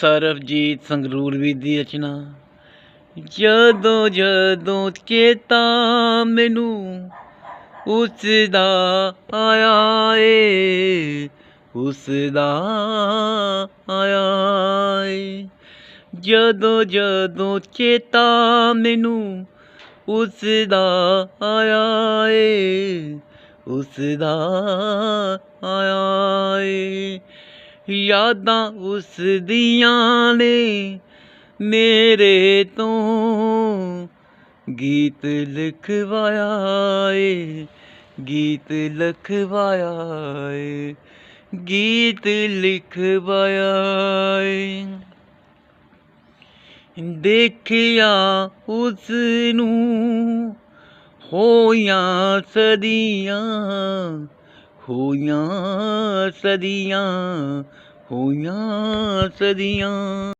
ਸਰਬਜੀਤ ਸੰਗਰੂਰਵੀ ਦੀ ਰਚਨਾ। ਜਦੋਂ ਜਦੋਂ ਚੇਤਾ ਮੈਨੂੰ ਉਸ ਦਾ ਆਇਆ ਏ ਉਸ ਦਾ ਆਇਆ ਏ। ਜਦੋਂ ਜਦੋਂ ਚੇਤਾ ਮੈਨੂੰ ਉਸ ਦਾ ਆਇਆ ਏ ਉਸ ਦਾ ਆਇਆ ਏ। ਯਾਦਾਂ ਉਸ ਦੀਆਂ ਨੇ ਮੇਰੇ ਤੋਂ। ਗੀਤ ਲਿਖਵਾਇਆ ਏ, ਗੀਤ ਲਿਖਵਾਇਆ ਏ, ਗੀਤ ਲਿਖਵਾਇਆ ਏ। ਦੇਖਿਆ ਉਸ ਨੂੰ ਹੋਈਆਂ ਸਦੀਆਂ ਹੋਈਆਂ ਸਦੀਆਂ ਹੋਈਆਂ ਸਦੀਆਂ।